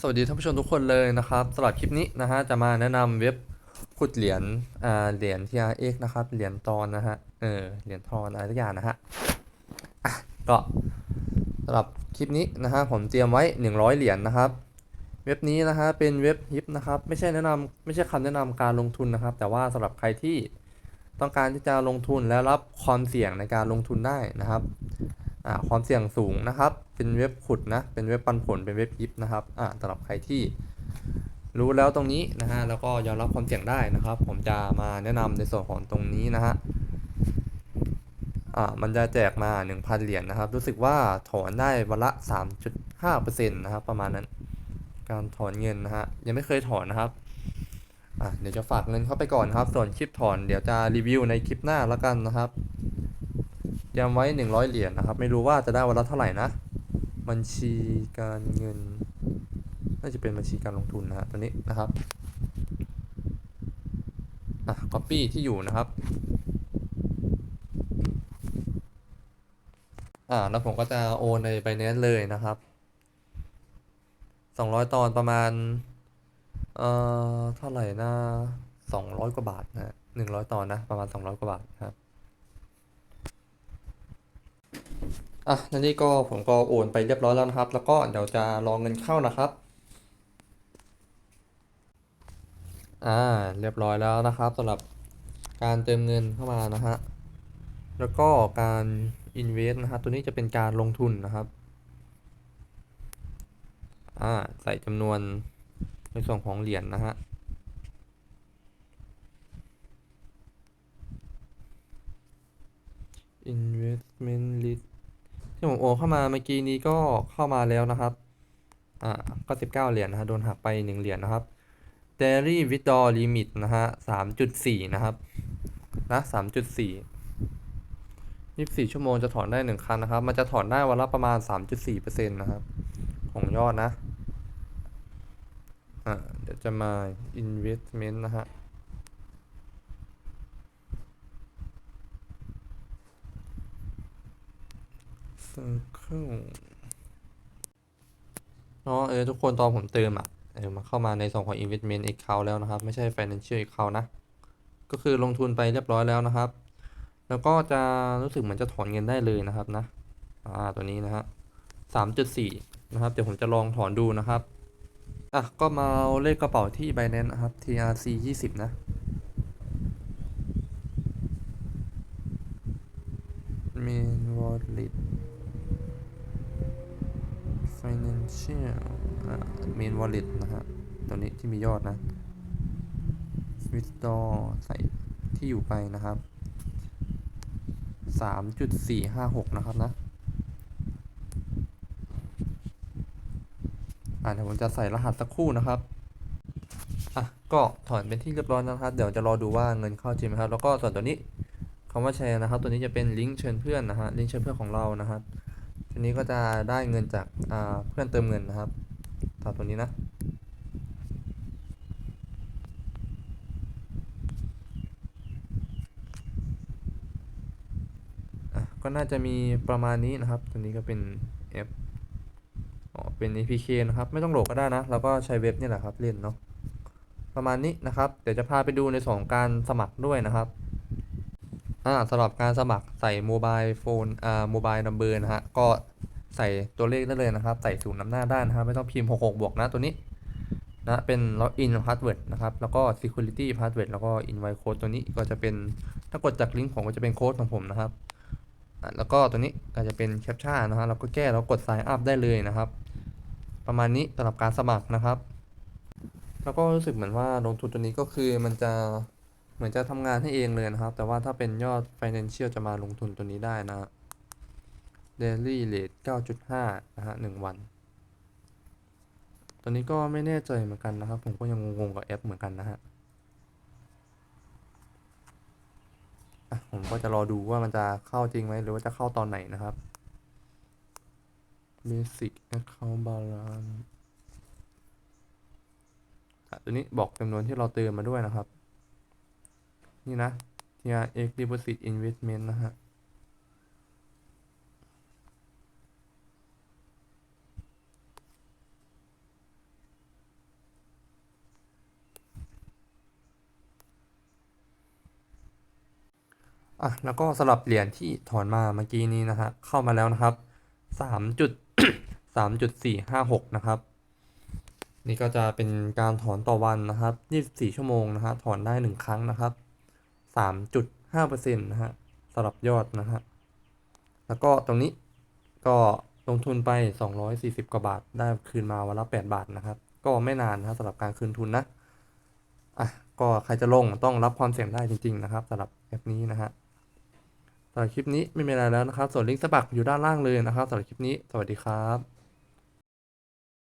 สวัสดีท่านผู้ชมทุกคนเลยนะครับสำหรับคลิปนี้นะฮะจะมาแนะนำเว็บขุดเหรียญอ่าเหรียญ TRX นะครับเหรียญตอนนะฮะเออเหรียญทอนอะไรทุกอย่างนะฮะอะก็สำหรับคลิปนี้นะฮะผมเตรียมไว้ 100 เหรียญนะครับ เว็บนี้นะฮะเป็นเว็บฮิปนะครับไม่ใช่แนะนำไม่ใช่คำแนะนำการลงทุนนะครับ แต่ว่าสำหรับใครที่ต้องการที่จะลงทุนและรับความเสี่ยงในการลงทุนได้นะครับ อ่าความเสี่ยงสูงนะครับ เป็นเว็บขุดนะ เป็นเว็บปันผล เป็นเว็บยิปนะครับอ่าสำหรับใครที่รู้แล้วตรงนี้นะฮะ แล้วก็ยอมรับความเสี่ยงได้นะครับ ผมจะมาแนะนำในส่วนของตรงนี้นะฮะ อ่า มันจะแจกมา 1,000 เหรียญนะครับ รู้สึกว่าถอนได้วันละ 3.5%นะครับ ประมาณนั้น การถอนเงินนะฮะ ยังไม่เคยถอนนะครับ อะเดี๋ยวจะฝากเงินเข้าไปก่อนนครับ ส่วนคลิปถอน เดี๋ยวจะรีวิวในคลิปหน้าแล้วกันนะครับ ย้ำไว้ 100 เหรียญนะครับ ไม่รู้ว่าจะได้วันละเท่าไหร่นะ บัญชีการเงิน น่าจะเป็นบัญชีการลงทุนนะฮะตัวนี้นะครับ อะ copy ที่อยู่นะครับ อ่า แล้วผมก็จะโอนใน Binance เลยนะครับ 200 ตอนประมาณ เอ่อ เท่าไหร่นะ200 กว่าบาทนะ100 ตอนนะ ประมาณ 200 กว่าบาทครับ อะแล้วนี่ก็ผมก็โอนไปเรียบร้อยแล้วนะครับ แล้วก็เดี๋ยวจะรอเงินเข้านะครับ อ่า เรียบร้อยแล้วนะครับสำหรับการเติมเงินเข้ามานะฮะ แล้วก็การ invest นะฮะตัวนี้จะเป็นการลงทุนนะครับ อ่า ใส่จำนวนในส่วนของเหรียญนนะฮะ investment list ที่ผมโอนเข้ามาเมื่อกี้นี้ก็เข้ามาแล้วนะครับอ่าก็สิบเก้าเหรียญนะฮะโดนหักไปหนึ่งเหรียญนะครับ daily withdrawal limit นะฮะสามจุดสี่นะครับนะสามจุดสี่ยี่สิบสี่ชั่วโมงจะถอนได้หนึ่งครั้งนะครับ มันจะถอนได้วันละประมาณสามจุดสี่เปอร์เซ็นต์นะครับ ของยอดนะอ่าเดี๋ยวจะมา investment นะฮะ circle เนาะเออทุกคนตอนผมเติมอะเออมาเข้ามาในส่วนของ investment account แล้วนะครับ ไม่ใช่ financial account นะ ก็คือลงทุนไปเรียบร้อยแล้วนะครับ แล้วก็จะรู้สึกเหมือนจะถอนเงินได้เลยนะครับนะอ่าตัวนี้นะฮะสามจุดสี่นะครับ เดี๋ยวผมจะลองถอนดูนะครับอะก็มาเอาเลขกระเป๋าที่ Binance นะครับ TRC 20 นะ mineral า main wallet นะฮะ ตัวนี้ที่มียอดนะ withdraw ใส่ที่อยู่ไปนะครับ 3.456 นะครับนะ อ่าเดี๋ยวผมจะใส่รหัสสักครู่นะครับ อะ ก็ถอนเป็นที่เรียบร้อยแล้วนะครับ เดี๋ยวจะรอดูว่าเงินเข้าจริงไหมครับ แล้วก็ส่วนตัวนี้คำว่าแชร์นะครับ ตัวนี้จะเป็นลิงก์เชิญเพื่อนนะฮะ ลิงก์เชิญเพื่อนของเรานะครับ ทีนี้ก็จะได้เงินจากาเพื่อนเติมเงินนะครับตามตัวนี้นะอะก็น่าจะมีประมาณนี้นะครับ ตัวนี้ก็เป็นแอปอ๋อเป็น APK นะครับ ไม่ต้องโหลดก็ได้นะ เราก็ใช้เว็บนี่แหละครับ เล่นเนาะ ประมาณนี้นะครับ เดี๋ยวจะพาไปดูในส่วนของการสมัครด้วยนะครับ อ่าสำหรับการสมัครใส่โมบายโฟนอ่าโมบายนัมเบอร์นะฮะ ก็ใส่ตัวเลขได้เลยนะครับ ใส่ศูนย์นำหน้าได้นะครับ ไม่ต้องพิมพ์ 66 บวกนะตัวนี้นะเป็น login password นะครับ แล้วก็ security password แล้วก็ invite code ตัวนี้ก็จะเป็นถ้ากดจากลิงก์ผมก็จะเป็นโค้ดของผมนะครับอะแล้วก็ตัวนี้ก็จะเป็นแคปชั่นนะฮะเราก็แก้แล้วกด sign up ได้เลยนะครับ ประมาณนี้สำหรับการสมัครนะครับ แล้วก็รู้สึกเหมือนว่าลงทุนตัวนี้ก็คือมันจะ เหมือนจะทำงานให้เองเลยนะครับ แต่ว่าถ้าเป็นยอด financial จะมาลงทุนตัวนี้ได้นะ daily rate 9.5 นะฮะหนึ่งวัน ตัวนี้ก็ไม่แน่ใจเหมือนกันนะครับ ผมก็ยังงงๆกับแอปเหมือนกันนะฮะผมก็จะรอดูว่ามันจะเข้าจริงไหมหรือว่าจะเข้าตอนไหนนะครับ basic account balance อะตัวนี้บอกจำนวนที่เราเติมมาด้วยนะครับ นี่นะ TRX Deposit Investment นะฮะอะแล้วก็สำหรับเหรียญที่ถอนมาเมื่อกี้นี้นะฮะเข้ามาแล้วนะครับสามจุดสามจุดสี่ห้าหกนะครับ นี่ก็จะเป็นการถอนต่อวันนะครับยี่สิบี่ชั่วโมงนะฮะถอนได้หนึ่งครั้งนะครับ สามจุดห้าเปอร์เซ็นต์นะฮะสำหรับยอดนะฮะ แล้วก็ตรงนี้ก็ลงทุนไปสองร้อยสี่สิบกว่าบาท ได้คืนมาวันละแปดบาทนะครับ ก็ไม่นานนะสำหรับการคืนทุนนะ อะ ก็ใครจะลงต้องรับความเสี่ยงได้จริง ๆ นะครับสำหรับแอปนี้นะฮะสำหรับคลิปนี้ไม่มีอะไรแล้วนะครับ ส่วนลิงก์สมัครอยู่ด้านล่างเลยนะครับสำหรับคลิปนี้ สวัสดีครับ